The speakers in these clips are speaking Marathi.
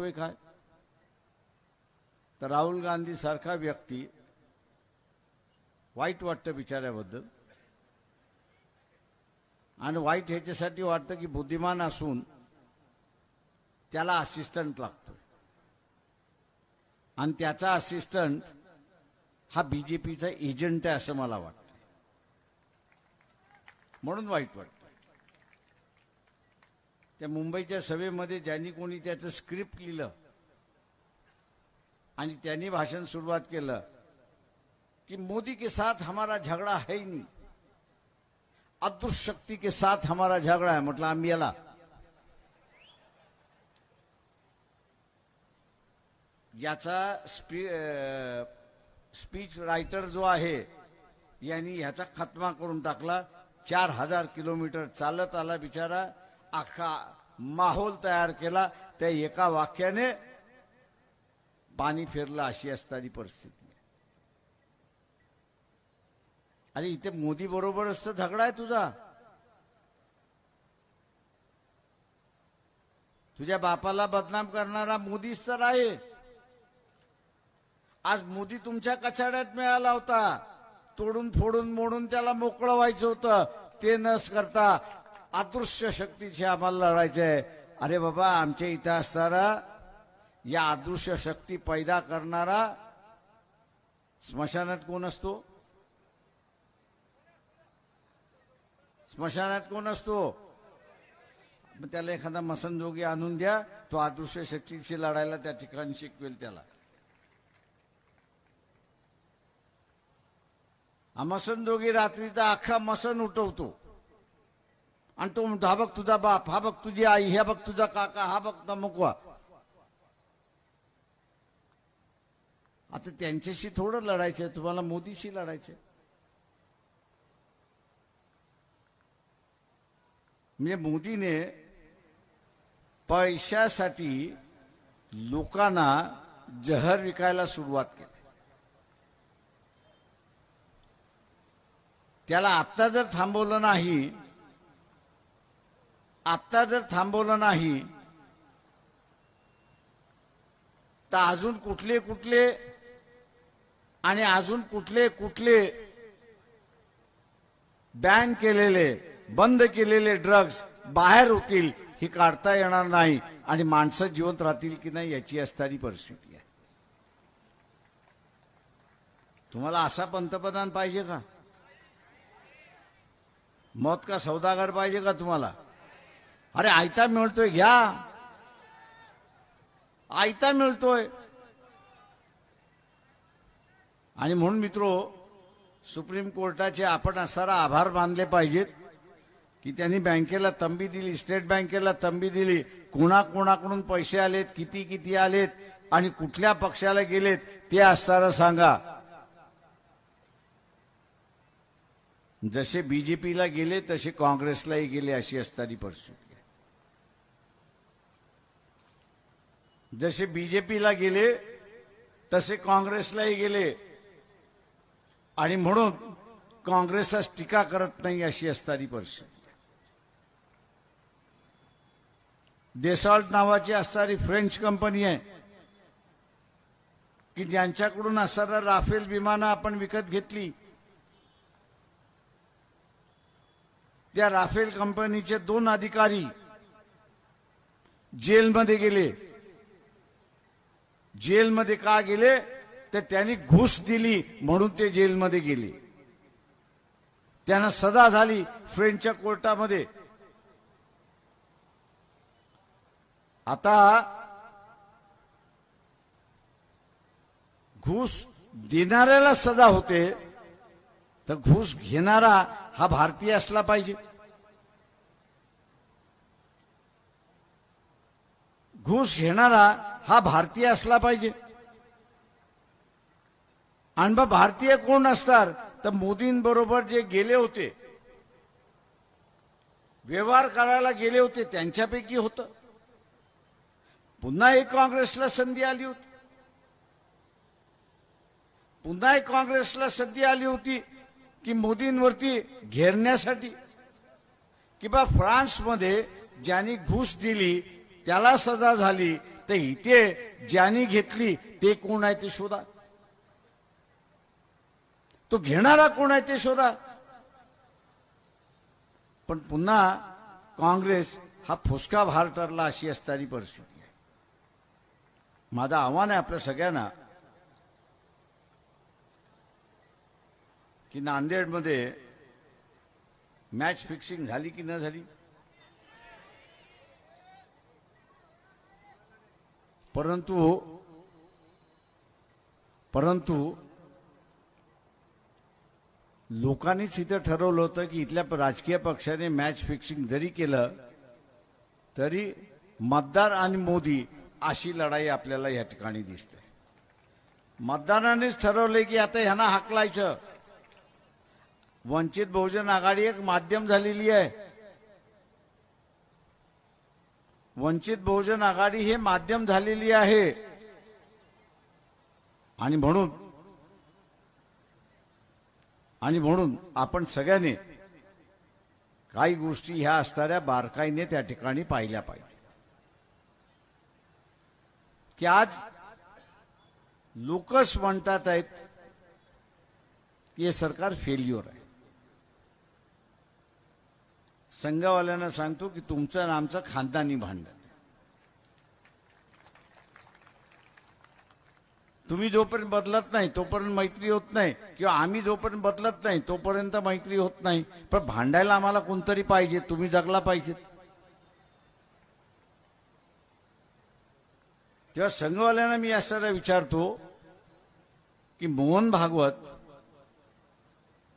करतोय काय? तर राहुल गांधी सारखा व्यक्ती वाईट वाटतं बिचाऱ्याबद्दल. आणि वाईट ह्याच्यासाठी वाटतं की बुद्धिमान असून त्याला असिस्टंट लागतो आणि त्याचा असिस्टंट हा बीजेपीचा एजंट आहे असं मला वाटतं म्हणून वाईट वाटतं. त्या मुंबईच्या सभेमध्ये ज्यांनी कोणी त्याचं स्क्रिप्ट लिहिलं आणि त्यांनी भाषण सुरुवात केलं कि मोदी के साथ हमारा झगड़ा है ही नहीं. अदृश्य के साथ हमारा झगड़ा है म्हटलं आम्ही याला. याचा स्पी स्पीच रायटर जो आहे यांनी ह्याचा खात्मा करून टाकला. चार हजार किलोमीटर चालत आला बिचारा. अख्खा माहोल तयार केला. त्या एका वाक्याने पाणी फिरलं अशी असणारी परिस्थिती. अरे इथे मोदी बरोबरच तर झगडा आहे तुझा. तुझ्या बापाला बदनाम करणारा मोदीच तर आहे. आज मोदी तुमच्या कचाड्यात मिळाला होता. तोडून फोडून मोडून त्याला मोकळं व्हायचं होतं. ते नस करता. अदृश्य शक्तीशी आम्हाला लढायचंय. अरे बाबा आमच्या इथं असणारा या अदृश्य शक्ती पैदा करणारा स्मशानात कोण असतो? स्मशानात कोण असतो? मग त्याला एखादा मसनजोगी आणून द्या तो अदृश्य शक्तीशी लढायला त्या ठिकाणी शिकवेल त्याला. हा मसनजोगी रात्रीचा अख्खा मसन उठवतो. आणि तो म्हणतो हा बघ तुझा बाप हा बघ तुझी आई हा बघ तुझा काका हा बघ तमुकवा आता त्यांच्याशी थोडं लढायचंय तुम्हाला मोदीशी लढायचंय. म्हणजे मोदीने पैशासाठी लोकांना जहर विकायला सुरुवात केली. त्याला आत्ता जर थांबवलं नाही आत्ता जर थांबवलं नाही तर अजून कुठले कुठले आणि अजून कुठले कुठले बॅन केलेले बंद केलेले ड्रग्ज बाहेर होतील ही काढता येणार नाही. आणि माणसं जिवंत राहतील की नाही याची असणारी परिस्थिती आहे. तुम्हाला असा पंतप्रधान पाहिजे का? मौत का सौदागर पाहिजे का तुम्हाला? अरे आयता मिळतोय घ्या. आयता मिळतोय. आणि म्हणून मित्रो सुप्रीम कोर्टाचे आपण असणारा आभार मानले पाहिजेत की त्यांनी बँकेला तंबी दिली स्टेट बँकेला तंबी दिली. कोणाकोणाकडून पैसे आलेत किती किती आलेत आणि कुठल्या पक्षाला गेलेत ते असताना सांगा. जसे बीजेपीला गेले तसे काँग्रेसलाही गेले अशी असताना परिस्थिती. जसे बीजेपीला गेले तसे काँग्रेसलाही गेले. आणि म्हणून काँग्रेसच टीका करत नाही अशी असणारी परिस्थिती देसॉल्ट नावाची असणारी फ्रेंच कंपनी आहे की ज्यांच्याकडून असणारा राफेल विमानं आपण विकत घेतली त्या राफेल कंपनीचे दोन अधिकारी जेलमध्ये गेले. जेलमध्ये का गेले? तर त्यांनी घुस दिली म्हणून ते जेलमध्ये गेले. त्यांना सजा झाली फ्रेंचच्या कोर्टामध्ये. आता घुस देणाऱ्याला सजा होते तर घुस घेणारा हा भारतीय असला पाहिजे. घुस घेणारा हा भारतीय असला पाहिजे. आणि मग भारतीय कोण असतात तर मोदींबरोबर जे गेले होते व्यवहार करायला गेले होते त्यांच्यापैकी होतं. पुन्हा एक काँग्रेसला संधी आली होती. पुन्हा एक काँग्रेसला संधी आली होती की मोदींवरती घेरण्यासाठी. किंवा बा फ्रान्समध्ये ज्यांनी घुस दिली त्याला सजा झाली तर इथे ज्यांनी घेतली ते कोण आहे ते शोधा. तो घेणारा कोण आहे ते शोधा. पण पुन्हा काँग्रेस हा फुसका भार ठरला अशी असणारी परिस्थिती आहे. माझं आव्हान आहे आपल्या सगळ्यांना की नांदेडमध्ये मॅच फिक्सिंग झाली की न झाली? परंतु परंतु लोकांनीच इथं ठरवलं होतं की इथल्या राजकीय पक्षाने मॅच फिक्सिंग जरी केलं तरी मतदार आणि मोदी अशी लढाई आपल्याला या ठिकाणी दिसते. मतदारांनीच ठरवलंय की आता ह्यांना हाकलायचं. वंचित बहुजन आघाडी एक माध्यम झालेली आहे. वंचित बहुजन आघाडी हे माध्यम झालेली आहे. आणि म्हणून आणि म्हणून आपण सगळ्यांनी काही गोष्टी ह्या असणाऱ्या बारकाईने त्या ठिकाणी पाहिल्या पाहिजे की आज लोकच म्हणतात आहेत की हे सरकार फेल्युअर आहे. संघवाल्यांना सांगतो की तुमचं आणि आमचं खानदानी भांडण तुम्ही जोपर्यंत बदलत नाही तोपर्यंत मैत्री होत नाही किंवा आम्ही जोपर्यंत बदलत नाही तोपर्यंत मैत्री होत नाही. पण भांडायला आम्हाला कोणतरी पाहिजे तुम्ही जगला पाहिजेत तेव्हा संघवाल्यांना मी असं विचारतो की मोहन भागवत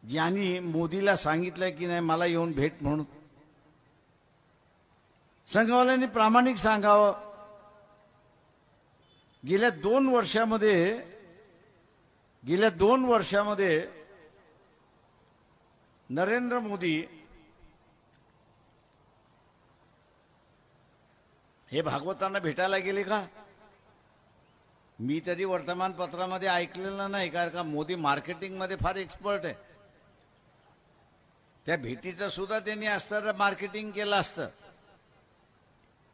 यांनी मोदीला सांगितलं की नाही मला येऊन भेट म्हणून. संघवाल्यांनी प्रामाणिक सांगावं. गेल्या दोन वर्षामध्ये गेल्या दोन वर्षामध्ये नरेंद्र मोदी हे भागवतांना भेटायला गेले का? मी तरी वर्तमानपत्रामध्ये ऐकलेलं नाही कारण का मोदी मार्केटिंगमध्ये फार एक्सपर्ट आहे. त्या भेटीचं सुद्धा त्यांनी असतं मार्केटिंग केलं असतं.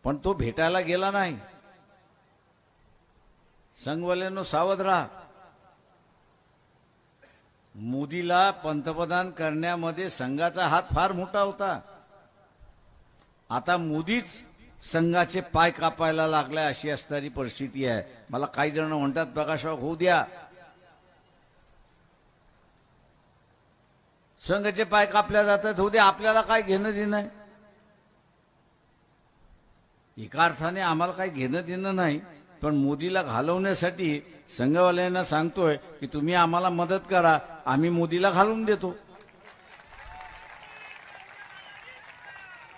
पण तो भेटायला गेला नाही. संघवाल्यांनो सावध राहा. मोदीला पंतप्रधान करण्यामध्ये संघाचा हात फार मोठा होता. आता मोदीच संघाचे पाय कापायला लागलाय अशी असणारी परिस्थिती आहे. मला काही जण म्हणतात प्रकाशराव होऊ द्या. संघाचे पाय कापल्या जातात होऊ द्या आपल्याला काय घेणं देणं आहे? एका अर्थाने आम्हाला काही घेणं देणं नाही पण मोदीला घालवण्यासाठी संघवाल्यांना सांगतोय की तुम्ही आम्हाला मदत करा आम्ही मोदीला घालून देतो.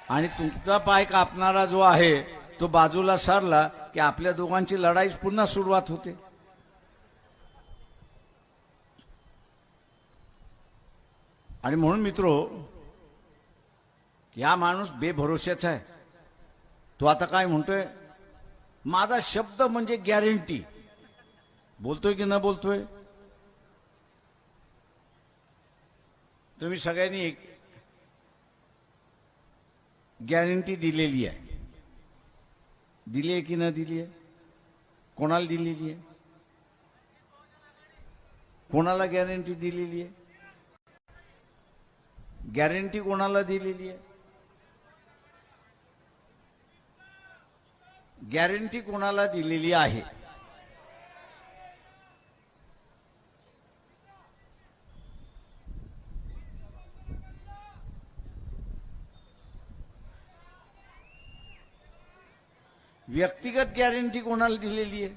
आणि तुमचा पाय कापणारा जो आहे तो बाजूला सरला की आपल्या दोघांची लढाई पुन्हा सुरुवात होते. आणि म्हणून मित्रो या माणूस बेभरोश्याचा आहे. तो आता काय म्हणतोय? माझा शब्द म्हणजे गॅरंटी बोलतोय की न बोलतोय? तुम्ही सगळ्यांनी एक गॅरंटी दिलेली आहे. दिली आहे की न दिली आहे? कोणाला दिलेली आहे? कोणाला गॅरंटी दिलेली आहे? गॅरंटी कोणाला दिलेली आहे? गॅरंटी कोणाला दिलेली आहे? व्यक्तिगत गॅरंटी कोणाला दिलेली आहे?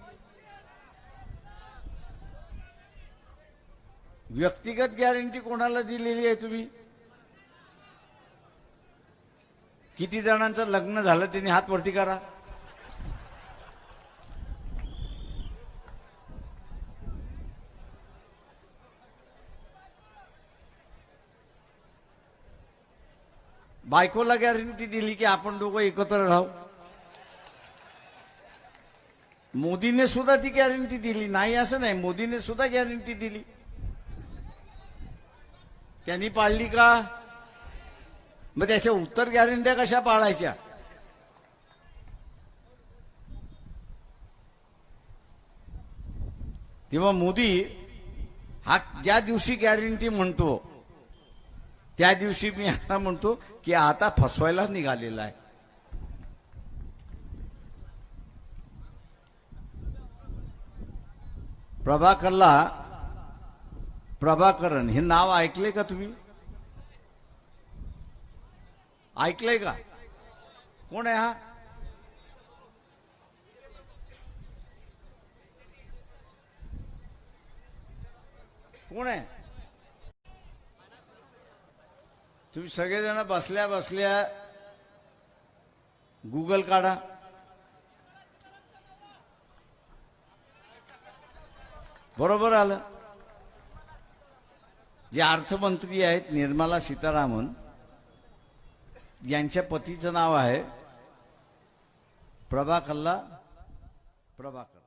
व्यक्तिगत गॅरंटी कोणाला दिलेली आहे तुम्ही? किती जणांचं लग्न झालं त्यांनी हात वरती करा. बायकोला गॅरंटी दिली की आपण दोघं एकत्र राहू. मोदीने सुद्धा ती गॅरंटी दिली. नाही असं नाही. मोदीने सुद्धा गॅरंटी दिली. त्यांनी पाळली का? मग त्याच्या उत्तर गॅरंट्या कशा पाळायच्या? तेव्हा मोदी हा ज्या दिवशी गॅरंटी म्हणतो त्या दिवशी मी आता म्हणतो की आता फसवायला निघालेला आहे. प्रभाकरला प्रभाकरन हे नाव ऐकले का तुम्ही? ऐकलंय का? कोण आहे हा? कोण आहे? तुम्ही सगळेजण बसल्या बसल्या गुगल काढा. बरोबर आलं. जे अर्थमंत्री आहेत निर्मला सीतारामन यांच्या पतीचं नाव आहे प्रभाकल्ला प्रभाकर.